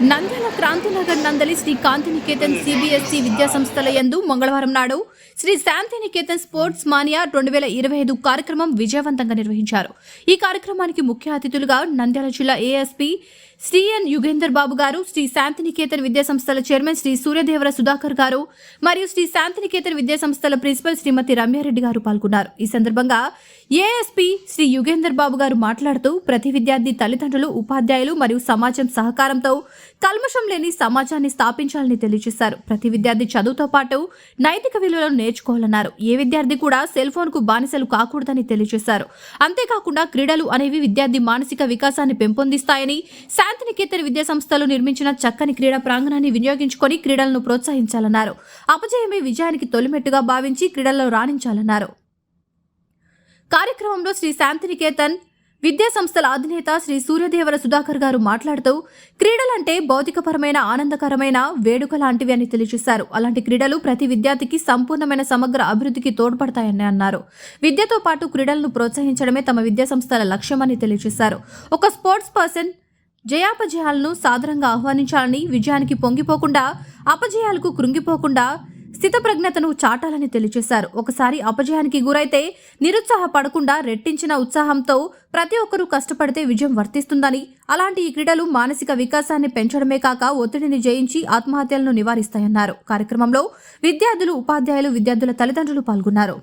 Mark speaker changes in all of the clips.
Speaker 1: నంద్యాల క్రాంతినగర్ నందలి శ్రీ కాంతినికేతన్ సిబిఎస్ఈ విద్యా సంస్థల యందు మంగళవారం నాడు శ్రీ శాంతినికేతన్ స్పోర్ట్స్ మానియా రెండు వేల ఇరవై ఐదు కార్యక్రమం విజయవంతంగా నిర్వహించారు. ఈ కార్యక్రమానికి ముఖ్య అతిథులుగా నంద్యాల జిల్లా ఏఎస్పీ శ్రీ ఎన్ యుగేందర్ బాబు గారు శ్రీ శాంతినికేతన్ విద్యా సంస్థల చైర్మన్ శ్రీ సూర్యదేవర సుధాకర్ గారు మరియు శ్రీ శాంతినికేతన్ విద్యా సంస్థల ప్రిన్సిపల్ శ్రీమతి రమ్యారెడ్డి గారు పాల్గొన్నారు. ఈ సందర్భంగా ఏఎస్పీ శ్రీ యుగేందర్ బాబు గారు మాట్లాడుతూ ప్రతి విద్యార్థి తల్లిదండ్రులు ఉపాధ్యాయులు మరియు సమాజం సహకారంతో కల్మషం లేని సమాజాన్ని స్థాపించాలని తెలియజేశారు. ప్రతి విద్యార్థి చదువుతో పాటు నైతిక విలువలను నేర్చుకోవాలన్నారు. ఏ విద్యార్థి కూడా సెల్ ఫోన్కు బానిసలు కాకూడదని తెలియజేశారు. అంతేకాకుండా క్రీడలు అనేవి విద్యార్థి మానసిక వికాసాన్ని పెంపొందిస్తాయని శాంతినికేతన్ విద్యా సంస్థలు నిర్మించిన చక్కని క్రీడా ప్రాంగణాన్ని వినియోగించుకొని క్రీడలను ప్రోత్సహించాలన్నారు. అపజయమే విజయానికి తొలిమెట్టుగా భావించి క్రీడల్లో రాణించాలన్నారు. కార్యక్రమంలో శ్రీ శాంతినికేతన్ విద్యా సంస్థల అధినేత శ్రీ సూర్యదేవర సుధాకర్ గారు మాట్లాడుతూ క్రీడలంటే భౌతికపరమైన ఆనందకరమైన వేడుక లాంటివి అని తెలియజేశారు. అలాంటి క్రీడలు ప్రతి విద్యార్థికి సంపూర్ణమైన సమగ్ర అభివృద్ధికి తోడ్పడతాయని అన్నారు. విద్యతో పాటు క్రీడలను ప్రోత్సహించడమే తమ విద్యా సంస్థల లక్ష్యమని తెలియజేశారు. ఒక స్పోర్ట్స్ పర్సన్ జయాపజయాలను సాదరంగా ఆహ్వానించాలని విజయానికి పొంగిపోకుండా అపజయాలకు కృంగిపోకుండా స్థితప్రజ్ఞతను చాటాలని తెలియజేశారు. ఒకసారి అపజయానికి గురైతే నిరుత్సాహపడకుండా రెట్టించిన ఉత్సాహంతో ప్రతి ఒక్కరూ కష్టపడితే విజయం వర్తిస్తుందని అలాంటి ఈ క్రీడలు మానసిక వికాసాన్ని పెంచడమే కాక ఒత్తిడిని జయించి ఆత్మహత్యలను నివారిస్తాయన్నారు. కార్యక్రమంలో విద్యార్థులు ఉపాధ్యాయులు విద్యార్థుల తల్లిదండ్రులు పాల్గొన్నారు.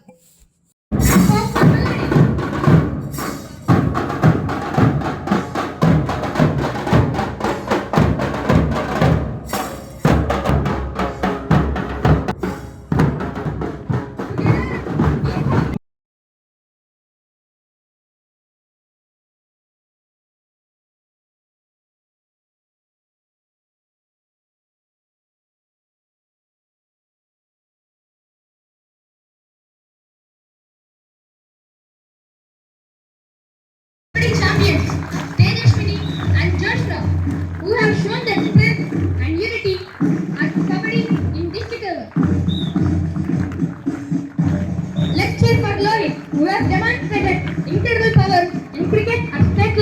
Speaker 2: Who has demonstrated incredible power in cricket at state.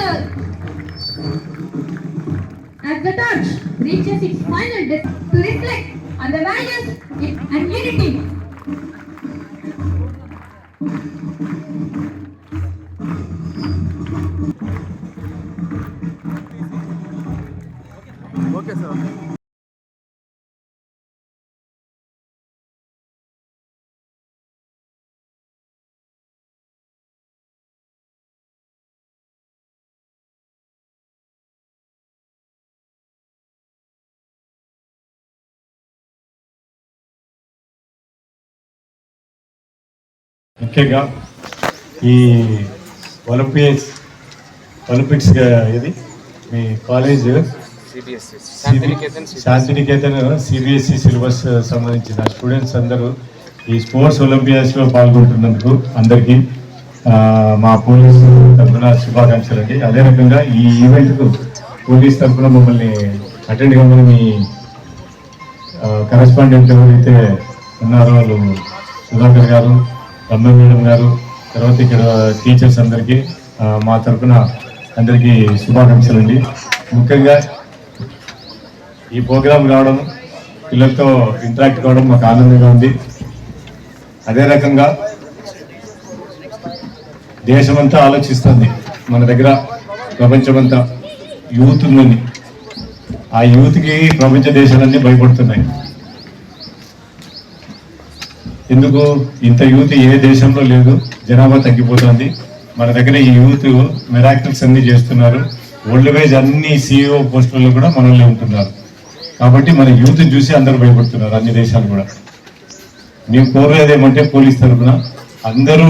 Speaker 2: As the torch reaches its final to reflect on the values and unity
Speaker 3: ముఖ్యంగా ఈ ఒలింపిక్స్ ఒలింపిక్స్ ఇది మీ college
Speaker 4: CBSE Shantiniketan
Speaker 3: CBSE syllabus సంబంధించిన స్టూడెంట్స్ అందరూ ఈ స్పోర్ట్స్ ఒలింపియాడ్స్లో పాల్గొంటున్నందుకు అందరికీ మా police తరఫున శుభాకాంక్షలు అండి. అదే రకంగా ఈ ఈవెంట్కు పోలీస్ తరఫున మమ్మల్ని అటెండ్ కమ్మని మీ కరెస్పాండెంట్ ఎవరైతే ఉన్నారో వాళ్ళు సుధాకర్ గారు రమ్య మేడం గారు తర్వాత ఇక్కడ టీచర్స్ అందరికీ మా తరఫున అందరికీ శుభాకాంక్షలు అండి. ముఖ్యంగా ఈ ప్రోగ్రాం రావడం పిల్లలతో ఇంటరాక్ట్ కావడం మాకు ఆనందంగా ఉంది. అదే రకంగా దేశమంతా ఆలోచిస్తుంది. మన దగ్గర ప్రపంచమంతా యూత్ ఉందని. ఆ యూత్కి ప్రపంచ దేశాలన్నీ భయపడుతున్నాయి. ఎందుకు ఇంత యూత్ ఏ దేశంలో లేదు జనాభా తగ్గిపోతుంది. మన దగ్గర ఈ యూత్ మెరాకిల్స్ అన్ని చేస్తున్నారు. వరల్డ్ వైజ్ అన్ని సిఇఓ పోస్టులలో కూడా మనల్ని ఉంటున్నారు. కాబట్టి మన యూత్ చూసి అందరూ భయపడుతున్నారు అన్ని దేశాలు కూడా. మేము కోరేది ఏమంటే పోలీస్ తరఫున అందరూ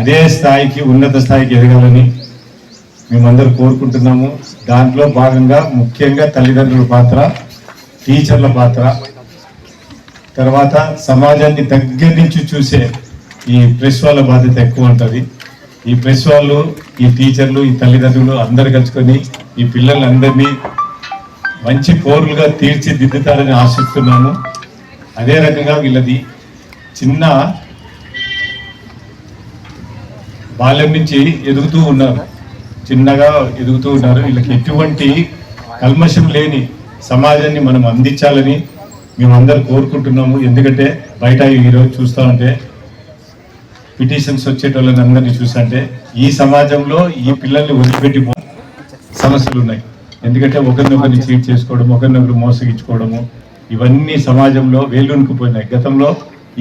Speaker 3: అదే స్థాయికి ఉన్నత స్థాయికి ఎదగాలని మేమందరూ కోరుకుంటున్నాము. దాంట్లో భాగంగా ముఖ్యంగా తల్లిదండ్రుల పాత్ర టీచర్ల పాత్ర తర్వాత సమాజాన్ని దగ్గర నుంచి చూసే ఈ ప్రెస్ వాళ్ళ బాధ్యత ఎక్కువ ఉంటుంది. ఈ ప్రెస్ వాళ్ళు ఈ టీచర్లు ఈ తల్లిదండ్రులు అందరు కలుసుకొని ఈ పిల్లలందరినీ మంచి పౌరులుగా తీర్చిదిద్దుతారని ఆశిస్తున్నాను. అదే రకంగా వీళ్ళది చిన్న బాల్యం నుంచి ఎదుగుతూ ఉన్నారు. చిన్నగా ఎదుగుతూ ఉన్నారు. వీళ్ళకి ఎటువంటి కల్మషం లేని సమాజాన్ని మనం అందించాలని మేము అందరు కోరుకుంటున్నాము. ఎందుకంటే బయట ఈరోజు చూస్తూ ఉంటే పిటిషన్స్ వచ్చేటోళ్ళని అందరినీ చూసంటే ఈ సమాజంలో ఈ పిల్లల్ని వదిలిపెట్టి సమస్యలు ఉన్నాయి. ఎందుకంటే ఒకరినొకరిని చీట్ చేసుకోవడం ఒకరినొకరు మోసగించుకోవడము ఇవన్నీ సమాజంలో వేలునుకుపోయినాయి గతంలో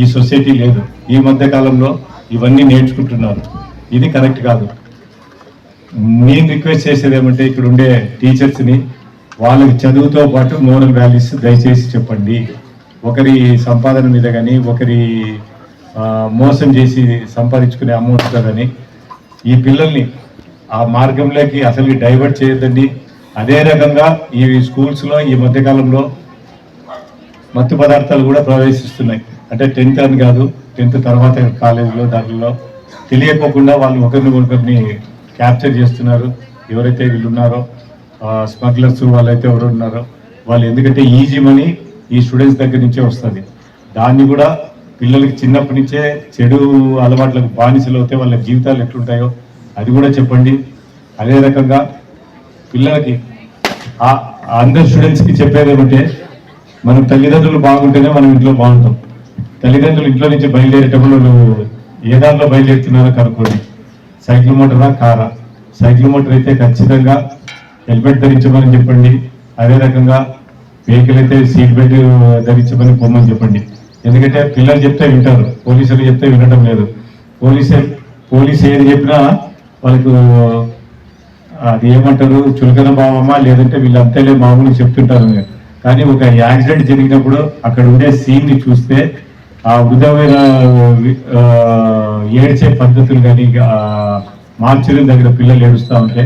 Speaker 3: ఈ సొసైటీ లేదు. ఈ మధ్యకాలంలో ఇవన్నీ నేర్చుకుంటున్నారు. ఇది కరెక్ట్ కాదు. నేను రిక్వెస్ట్ చేసేది ఏమంటే ఇక్కడ ఉండే టీచర్స్ని వాళ్ళకి చదువుతో పాటు మోరల్ వాల్యూస్ దయచేసి చెప్పండి. ఒకరి సంపాదన మీద కానీ ఒకరి మోసం చేసి సంపాదించుకునే అమౌంట్ కదని ఈ పిల్లల్ని ఆ మార్గంలోకి అసలు డైవర్ట్ చేయొద్దండి. అదే రకంగా ఈ స్కూల్స్లో ఈ మధ్యకాలంలో మత్తు పదార్థాలు కూడా ప్రవేశిస్తున్నాయి. అంటే టెన్త్ అని కాదు టెన్త్ తర్వాత కాలేజీలో దాంట్లో తెలియకోకుండా వాళ్ళు ఒకరిని ఒకరిని క్యాప్చర్ చేస్తున్నారు. ఎవరైతే వీళ్ళు ఉన్నారో స్మగ్లర్స్ వాళ్ళైతే ఎవరు ఉన్నారో వాళ్ళు ఎందుకంటే ఈజీ మనీ ఈ స్టూడెంట్స్ దగ్గర నుంచే వస్తుంది. దాన్ని కూడా పిల్లలకి చిన్నప్పటి నుంచే చెడు అలవాట్లకు బానిసలు అవుతే వాళ్ళ జీవితాలు ఎట్లుంటాయో అది కూడా చెప్పండి. అదే రకంగా పిల్లలకి అందరు స్టూడెంట్స్కి చెప్పేది ఏమంటే మనం తల్లిదండ్రులు బాగుంటేనే మనం ఇంట్లో బాగుంటాం. తల్లిదండ్రులు ఇంట్లో నుంచి బయలుదేరేటప్పుడు నువ్వు ఏ దానిలో బయలుదేరుతున్నారో కనుక్కోండి. సైకిల్ మోటారా కారా? సైకిల్ మోటార్ అయితే ఖచ్చితంగా హెల్మెట్ ధరించమని చెప్పండి. అదే రకంగా వెహికల్ అయితే సీట్ బెల్ట్ ధరించమని పొమ్మని చెప్పండి. ఎందుకంటే పిల్లలు చెప్తే వింటారు. పోలీసులు చెప్తే వినడం లేదు. పోలీసు పోలీసు ఏది చెప్పినా వాళ్ళకు అది ఏమంటారు? చులకన భావమా? లేదంటే వీళ్ళంతేలే మామూలు చెప్తుంటారు. కానీ ఒక యాక్సిడెంట్ జరిగినప్పుడు అక్కడ ఉండే సీన్ని చూస్తే ఆ వృధమైన ఏడ్చే పద్ధతులు కానీ మార్చుల దగ్గర పిల్లలు ఏడుస్తూ ఉంటే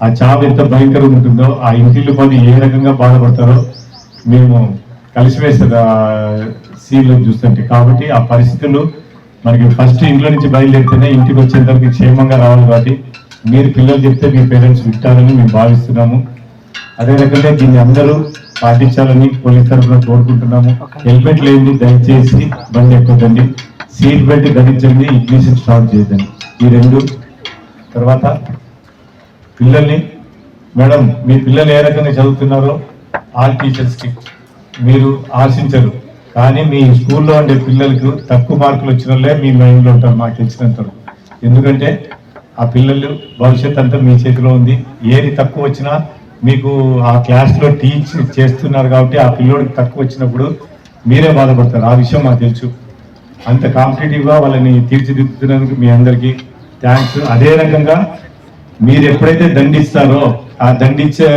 Speaker 3: ఆ చావు ఎంత భయంకరంగా ఉంటుందో ఆ ఇంటిల్లు పని ఏ రకంగా బాధపడతారో మేము కలిసివేస్తారు ఆ సీన్లు చూస్తుంటే. కాబట్టి ఆ పరిస్థితులు మనకి ఫస్ట్ ఇంట్లో నుంచి బయలుదేరితేనే ఇంటికి వచ్చేంత వరకు క్షేమంగా రావాలి కాబట్టి మీరు పిల్లలు చెప్తే మీ పేరెంట్స్ వింటారని మేము భావిస్తున్నాము. అదే రకంగా దీన్ని అందరూ పాటించాలని పోలీస్ తరఫున కోరుకుంటున్నాము. హెల్మెట్ లేని దయచేసి బండి ఎక్కొద్దండి. సీట్ బెల్ట్ ధరించండి ఇగ్నిషన్ స్టార్ట్ చేయదండి ఈ రెండు. తర్వాత పిల్లల్ని మేడం మీ పిల్లలు ఏ రకంగా చదువుతున్నారో ఆల్ టీచర్స్కి మీరు ఆశించరు. కానీ మీ స్కూల్లో ఉండే పిల్లలకు తక్కువ మార్కులు వచ్చిన వాళ్ళే మీ మైండ్లో ఉంటారు మాకు తెలిసినంత ఎందుకంటే ఆ పిల్లలు భవిష్యత్ అంతా మీ చేతిలో ఉంది. ఏది తక్కువ వచ్చినా మీకు ఆ క్లాస్లో టీచ్ చేస్తున్నారు కాబట్టి ఆ పిల్లోడికి తక్కువ వచ్చినప్పుడు మీరే బాధపడతారు. ఆ విషయం మాకు తెలుసు. అంత కాంపిటేటివ్గా వాళ్ళని తీర్చిదిద్దుతున్నందుకు మీ అందరికీ థ్యాంక్స్. అదే రకంగా మీరు ఎప్పుడైతే దండిస్తారో ఆ దండించే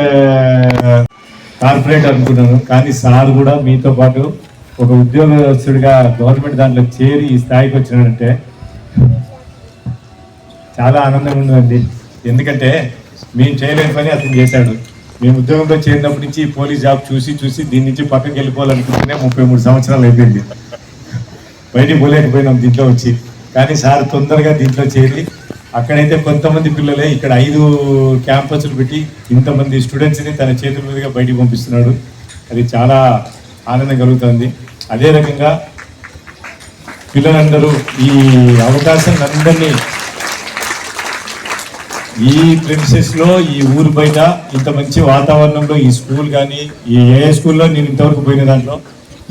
Speaker 3: కార్పొరేట్ అనుకున్నాను. కానీ సార్ కూడా మీతో పాటు ఒక ఉద్యోగస్తుడిగా గవర్నమెంట్ దాంట్లో చేరి ఈ స్థాయికి వచ్చినాడంటే చాలా ఆనందంగా ఉందండి ఎందుకంటే మేము చేయలేని పని అతను చేశాడు. మేము ఉద్యోగంలో చేరినప్పటి నుంచి ఈ పోలీస్ జాబ్ చూసి చూసి దీని నుంచి పక్కకి వెళ్ళిపోవాలనుకుంటేనే ముప్పై మూడు సంవత్సరాలు అయిపోయింది. బయటికి పోలేకపోయినాం దీంట్లో వచ్చి. కానీ సార్ తొందరగా దీంట్లో చేరి అక్కడైతే కొంతమంది పిల్లలే ఇక్కడ ఐదు క్యాంపస్లు పెట్టి ఇంతమంది స్టూడెంట్స్ని తన చేతుల మీదుగా బయటికి పంపిస్తున్నాడు. అది చాలా ఆనందం కలుగుతుంది. అదే రకంగా పిల్లలందరూ ఈ అవకాశం అందరినీ ఈ ప్రిన్సెస్లో ఈ ఊరు బయట ఇంత మంచి వాతావరణంలో ఈ స్కూల్ కానీ ఈ ఏ స్కూల్లో నేను ఇంతవరకు పోయిన దాంట్లో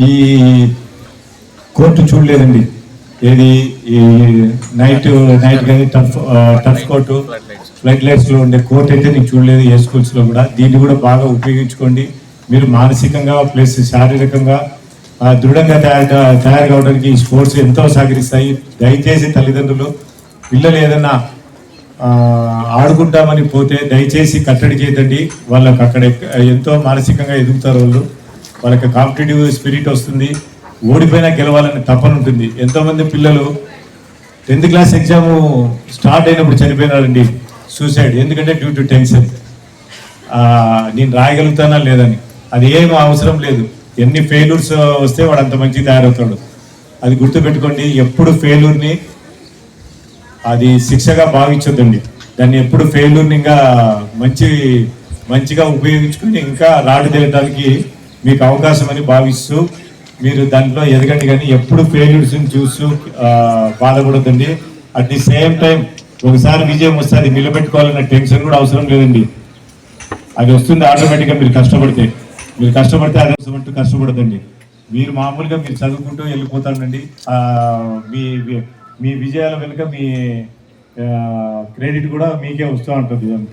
Speaker 3: ఈ కోర్టు చూడలేదండి. ఏది? ఈ నైట్ నైట్ కానీ టఫ్ టఫ్ కోర్టు ఫ్లడ్ లైట్స్లో ఉండే కోర్ట్ అయితే నేను చూడలేదు ఏ స్కూల్స్లో కూడా. దీన్ని కూడా బాగా ఉపయోగించుకోండి. మీరు మానసికంగా ప్లస్ శారీరకంగా దృఢంగా తయారు తయారు కావడానికి ఈ స్పోర్ట్స్ ఎంతో సహకరిస్తాయి. దయచేసి తల్లిదండ్రులు పిల్లలు ఏదన్నా ఆడుకుంటామని పోతే దయచేసి కట్టడి చేయదండి వాళ్ళకి అక్కడ ఎంతో మానసికంగా ఎదుగుతారు వాళ్ళు. వాళ్ళకి కాంపిటేటివ్ స్పిరిట్ వస్తుంది. ఓడిపోయినా గెలవాలని తప్పని ఉంటుంది. ఎంతోమంది పిల్లలు టెన్త్ క్లాస్ ఎగ్జామ్ స్టార్ట్ అయినప్పుడు చనిపోయినారండి. సూసైడ్. ఎందుకంటే డ్యూ టు టెన్షన్. నేను రాయగలుగుతానా లేదని అది ఏం అవసరం లేదు. ఎన్ని ఫెయిల్యూర్స్ వస్తే వాడు అంత మంచి తయారవుతాడు. అది గుర్తుపెట్టుకోండి. ఎప్పుడు ఫెయిల్యూర్ని అది శిక్షగా భావించొద్దండి. దాన్ని ఎప్పుడు ఫెయిల్యూర్ని ఇంకా మంచి మంచిగా ఉపయోగించుకొని ఇంకా రాడు తీయడానికి మీకు అవకాశం అని భావిస్తూ మీరు దాంట్లో ఎదగండి కానీ ఎప్పుడు ఫెయిల్యూర్స్ చూస్తూ బాధపడుతుంది అట్ ది సేమ్ టైం ఒకసారి విజయం వస్తే అది నిలబెట్టుకోవాలన్న టెన్షన్ కూడా అవసరం లేదండి. అది వస్తుంది ఆటోమేటిక్గా మీరు కష్టపడితే మీరు కష్టపడితే అది అంటూ కష్టపడదండి మీరు మామూలుగా మీరు చదువుకుంటూ వెళ్ళిపోతానండి. మీ మీ- విజయాల వెనుక మీ క్రెడిట్ కూడా మీకే వస్తూ ఉంటుంది.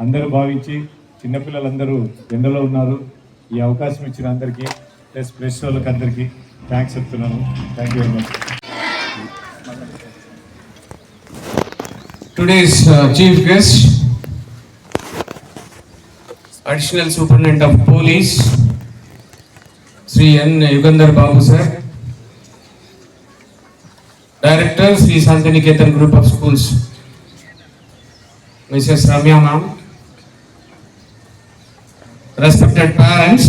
Speaker 3: అందరూ భావించి చిన్నపిల్లలందరూ ఎండలో ఉన్నారు. ఈ అవకాశం ఇచ్చిన అందరికీ ప్లస్ ప్రెస్ వాళ్ళకి అందరికీ థ్యాంక్స్ చెప్తున్నాను thank you very much
Speaker 5: Today's uh, chief guest, Additional Superintendent of Police, Sri N. Yugandhar Babu sir, Director, Sri Santiniketan Group of Schools, Mrs. Ramya ma'am, respected parents,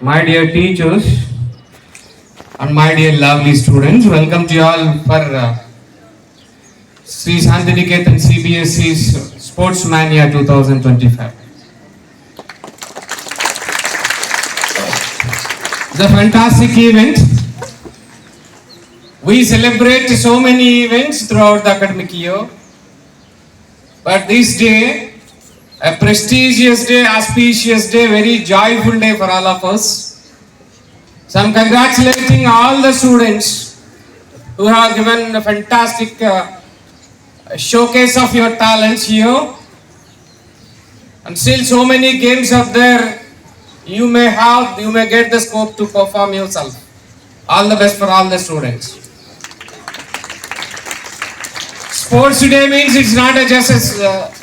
Speaker 5: my dear teachers, and my dear lovely students, welcome to you all for uh, Sri Santiniketan CBSE's Sports Mania 2025. the fantastic event. We celebrate so many events throughout the academic year. But this day, a prestigious day, auspicious day, very joyful day for all of us. So I'm congratulating all the students who have given a fantastic uh, showcase of your talents here. And still so many games are there. You may have, you may get the scope to perform yourself. All the best for all the students. Sports today means it's not a just a, uh,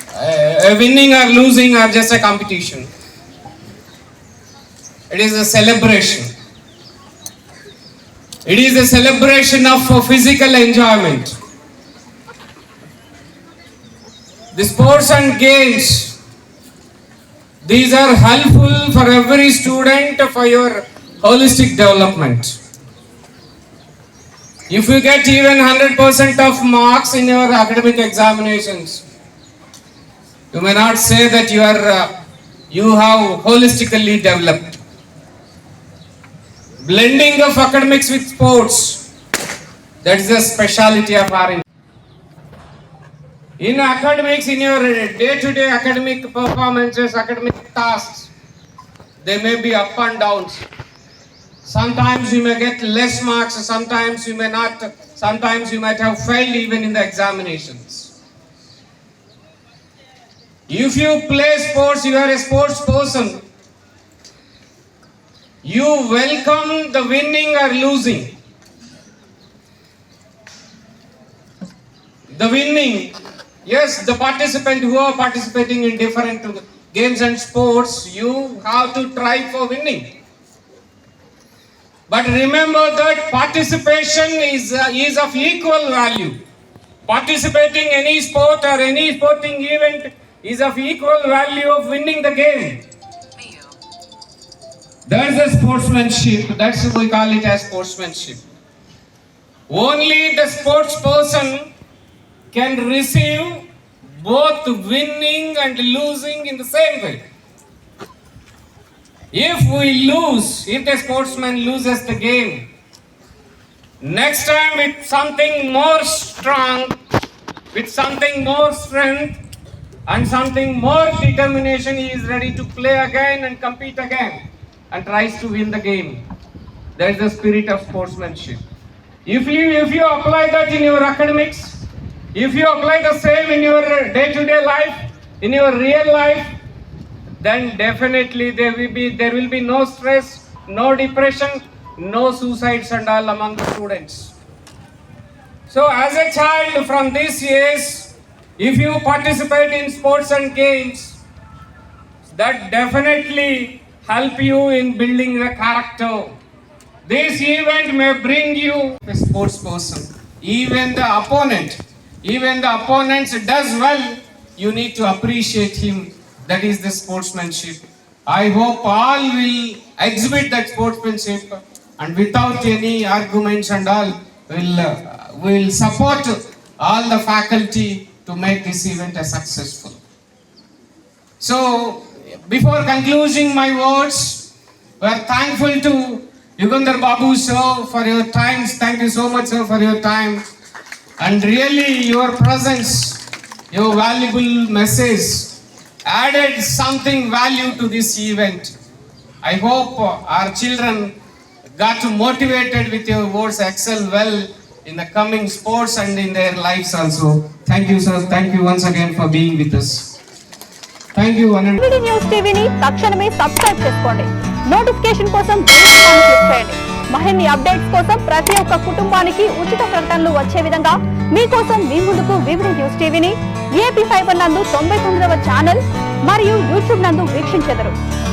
Speaker 5: winning or losing are just a competition. It is a celebration. It is a celebration of uh, physical enjoyment. The sports and games, these are helpful for every student for your holistic development. If you get even 100% of marks in your academic examinations, you may not say that you are uh, you have holistically developed. Blending of academics with sports, that is the speciality of our in academics, in your day-to-day academic performances, academic tasks, they may be up and downs. Sometimes you may get less marks, sometimes you may not, sometimes you might have failed even in the examinations. If you play sports, you are a sports person. You welcome the winning or losing. The winning, yes, the participant who are participating in different games and sports, you have to try for winning. But remember that participation is, uh, is of equal value. Participating any sport or any sporting event is of equal value of winning the game. That's the sportsmanship. That's what we call it as sportsmanship. Only the sports person can receive both winning and losing in the same way. If we lose, if the sportsman loses the game, next time with something more strong, with something more strength and something more determination, he is ready to play again and compete again and tries to win the game. That is the spirit of sportsmanship. If you if you apply that in your academics, if you apply the same in your day-to-day life, in your real life, then definitely there will be there will be no stress, no depression, no suicides and all among the students. So as a child from these years, if you participate in sports and games, that definitely help you in building the character. This event may bring you a sports person. Even the opponent, even the opponent does well, you need to appreciate him. That is the sportsmanship. I hope all will exhibit that sportsmanship and without any arguments and all will uh, will support all the faculty to make this event a successful. So, before concluding my words, we are thankful to Yugandhar Babu sir for your time. Thank you so much sir for your time. And really your presence, your valuable message added something value to this event. I hope our children got motivated with your words, excel well in the coming sports and in their lives also. Thank you, sir. Thank you once again for being with us. Thank you one
Speaker 6: news టీవీని తక్షణమే subscribe చేసుకోండి notification కోసం click చేయండి మరిన్ని updates కోసం ప్రతి ఒక్క కుటుంబానికి ఉచిత ప్రకటనలు వచ్చే విధంగా మీకోసం మీ ముందుకు వివిధ న్యూస్ టీవీని ఏపీ ఫైబర్ నందు తొంభై తొమ్మిదవ ఛానల్ మరియు యూట్యూబ్ నందు వీక్షించెదరు